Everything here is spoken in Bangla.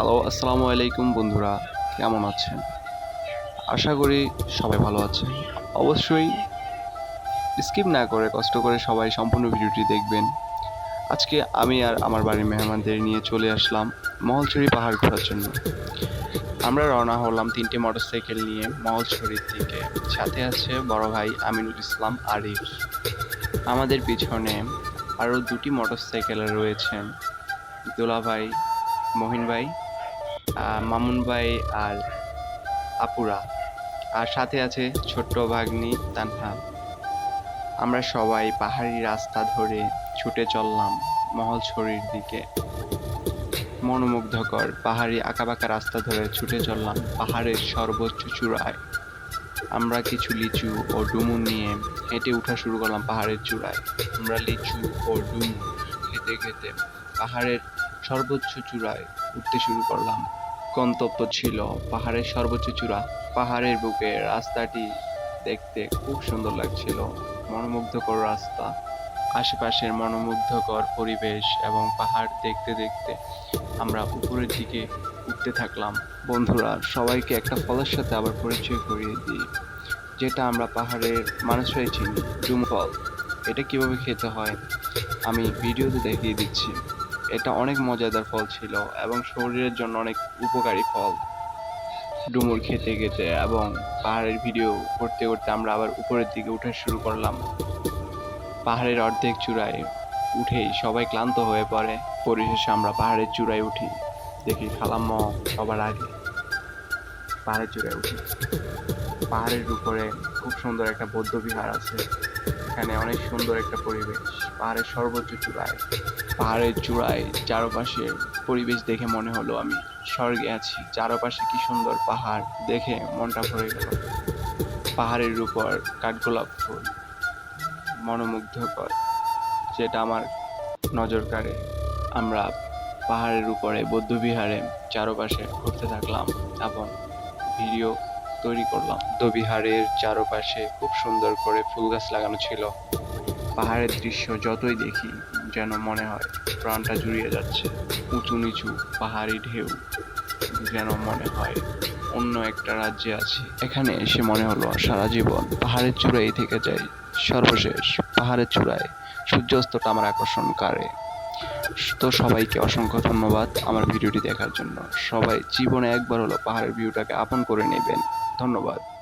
হ্যালো, আসসালামু আলাইকুম বন্ধুরা, কেমন আছেন? আশা করি সবাই ভালো আছেন। অবশ্যই স্কিপ না করে, কষ্ট করে সবাই সম্পূর্ণ ভিডিওটি দেখবেন। আজকে আমি আর আমার বাড়ির মেহমানদের নিয়ে চলে আসলাম মহলছড়ি পাহাড় ঘোরার জন্য। আমরা রওনা হলাম তিনটে মোটরসাইকেল নিয়ে মহলছড়ির দিকে। সাথে আছে বড় ভাই আমিনুল ইসলাম আরিফ। আমাদের পিছনে আরও দুটি মোটরসাইকেলে রয়েছেন। দোলা ভাই মহিন ভাই মামুন ভাই আর আপুরা। আর সাথে আছে ছোট্ট ভাগ্নি তানহা। আমরা সবাই পাহাড়ি রাস্তা ধরে ছুটে চললাম মহল মহলছড়ির দিকে। মনোমুগ্ধকর পাহাড়ি আঁকাবাঁকা রাস্তা ধরে ছুটে চললাম পাহাড়ের সর্বোচ্চ চূড়ায়। আমরা কিছু লিচু ও ডুমুর নিয়ে হেঁটে ওঠা শুরু করলাম পাহাড়ের চূড়ায়। আমরা লিচু ও ডুমুর খেতে খেতে পাহাড়ের সর্বোচ্চ চূড়ায় উঠতে শুরু করলাম। গন্তব্য ছিল পাহাড়ের সর্বোচ্চ চূড়া। পাহাড়ের বুকে রাস্তাটি দেখতে খুব সুন্দর লাগছিল। মনোমুগ্ধকর রাস্তা। আশেপাশের মনোমুগ্ধকর পরিবেশ এবং পাহাড় দেখতে দেখতে আমরা উপরের দিকে উঠতে থাকলাম। বন্ধুরা, সবাইকে একটা ফলের সাথে আবার পরিচয় করিয়ে দিই, যেটা আমরা পাহাড়ের মানুষরাই চিনি ডুম ফল এটা কীভাবে খেতে হয়, আমি ভিডিওতে দেখিয়ে দিচ্ছি। এটা অনেক মজাদার ফল ছিল এবং শরীরের জন্য অনেক উপকারী ফল। ডুমুর খেতে খেতে এবং পাহাড়ের ভিডিও করতে করতে আমরা আবার উপরের দিকে উঠা শুরু করলাম। পাহাড়ের অর্ধেক চূড়ায় উঠেই সবাই ক্লান্ত হয়ে পড়ে। পরিশেষে আমরা পাহাড়ের চূড়ায় উঠি। দেখি খালাম্ম সবার আগে পাহাড়ের চূড়ায় উঠি। পাহাড়ের উপরে খুব সুন্দর একটা বৌদ্ধ বিহার আছে। এখানে অনেক সুন্দর একটা পরিবেশ। পাহাড়ের সর্বোচ্চ চূড়ায়। পাহাড়ের চূড়ায় চারপাশে পরিবেশ দেখে মনে হলো আমি স্বর্গে আছি। চারপাশে কি সুন্দর পাহাড় দেখে মনটা ভরে গেল। পাহাড়ের উপর কাঠগোলাপ ফুল, মনোমুগ্ধকর, যেটা আমার নজর কাড়ে। আমরা পাহাড়ের উপরে বৌদ্ধবিহারে চারপাশে ঘুরতে থাকলাম এবং ভিডিও তৈরি করলাম। বৌদ্ধবিহারের চারপাশে খুব সুন্দর করে ফুল গাছ লাগানো ছিল। পাহাড়ের দৃশ্য যতই দেখি যেন মনে হয় প্রাণটা জুড়িয়ে যাচ্ছে। উঁচু নিচু পাহাড়ি ঢেউ যেন মনে হয় অন্য একটা রাজ্যে আছি। এখানে এসে মনে হলো সারা জীবন পাহাড়ের চূড়ায় থেকে যাই। সর্বশেষ পাহাড়ের চূড়ায় সূর্যাস্তটা আমার আকর্ষণ করে। তো সবাইকে অসংখ্য ধন্যবাদ আমার ভিডিওটি দেখার জন্য। সবাই জীবনে একবার হলো পাহাড়ের ভিউটাকে আপন করে নেবেন। ধন্যবাদ।